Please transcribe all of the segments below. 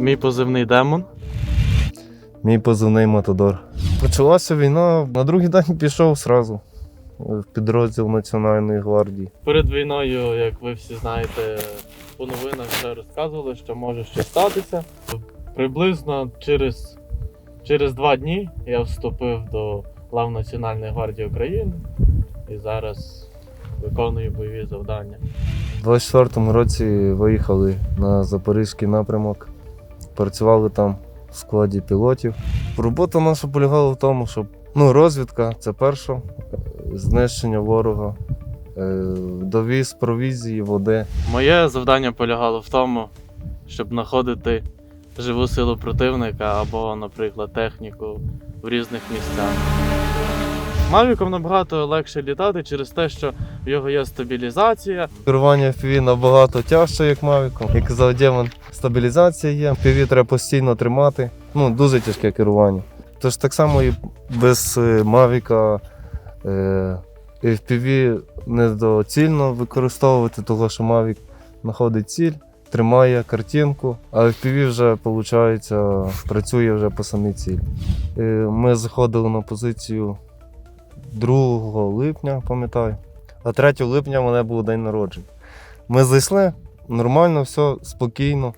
Мій позивний демон. Мій позивний Матадор. Почалася війна, на другий день пішов сразу в підрозділ Національної гвардії. Перед війною, як ви всі знаєте, по новинах вже розказували, що може щось статися. Приблизно через, через два дні я вступив до лав Національної гвардії України і зараз виконую бойові завдання. У 24-му році виїхали на Запорізький напрямок, працювали там в складі пілотів. Робота наша полягала в тому, щоб ну, розвідка це перше, знищення ворога, е, довіз провізії, води. Моє завдання полягало в тому, щоб знаходити живу силу противника або, наприклад, техніку в різних місцях. Мавіком набагато легше літати через те, що в його є стабілізація. Керування FPV набагато тяжче, як Мавіком. Як казав Демон, стабілізація є. Треба постійно тримати. Ну, дуже тяжке керування. Тож так само і без е, Мавіка е, FPV недоцільно використовувати, того що Мавік знаходить ціль, тримає картинку, а FPV вже виходить, працює вже по самій цілі. Е, ми заходили на позицію 2 липня, пам'ятаю. А 3 липня в мене був день народження. Ми зайшли, нормально, все, спокійно.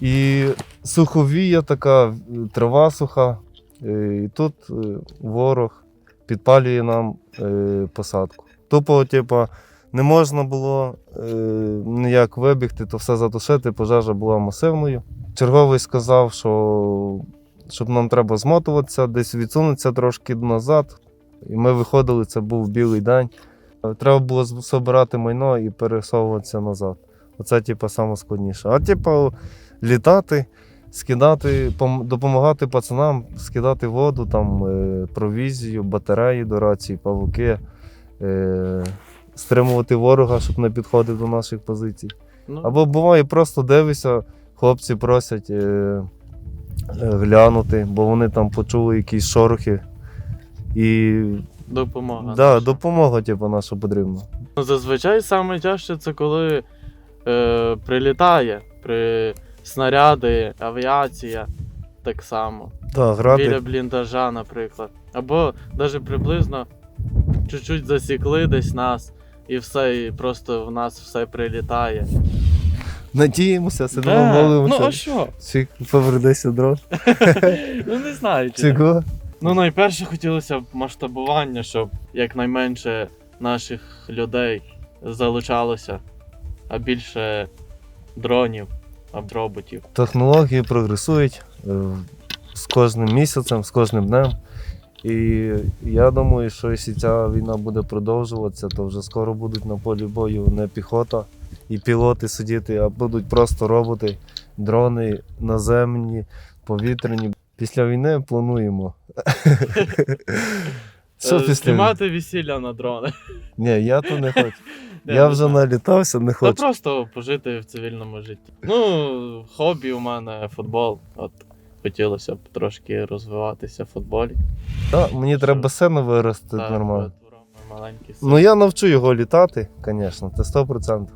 І суховія така, трава суха. е, І тут е, ворог підпалює нам е, посадку. Тупо, типу, не можна було е, ніяк вибігти, то все затушити, пожежа була масивною. Черговий сказав, що щоб нам треба змотуватися, десь відсунутися трошки назад. І ми виходили, це був білий день. Треба було збирати майно і пересовуватися назад. Оце, типу, саме складніше. А типу, літати, скидати, допомагати пацанам, скидати воду, там, е, провізію, батареї до рації, павуки, е, стримувати ворога, щоб не підходив до наших позицій. Ну, Або буває, просто дивишся, хлопці просять е, е, глянути, бо вони там почули якісь шорохи. І допомога. да, допомога, типу, наша потрібна. Ну, Зазвичай саме тяжче це коли е, прилітає при снаряди, авіація так само. Так, грати. Біля бліндажа, наприклад. Або навіть приблизно чуть-чуть засікли десь нас, і все, і просто в нас все прилітає. Надіємося, сидимо, Да. Ну, молимося. а що? Чи повернеться дрон? Ну не знаю. Чи? Ну, найперше хотілося б масштабування, щоб якнайменше наших людей залучалося, а більше дронів або роботів. Технології прогресують е, з кожним місяцем, з кожним днем. І я думаю, що якщо ця війна буде продовжуватися, то вже скоро будуть на полі бою не піхота і пілоти сидіти, а будуть просто роботи, дрони наземні, повітряні. Після війни плануємо. Що Е, після? Знімати весілля на дрони. Ні, я то не хочу. Я вже налітався, не Та хочу. просто пожити в цивільному житті. Ну, хобі у мене футбол. От хотілося б трошки розвиватися в футболі. Та, мені треба сина вирости нормально. Ну я навчу його літати, звісно, це 100%.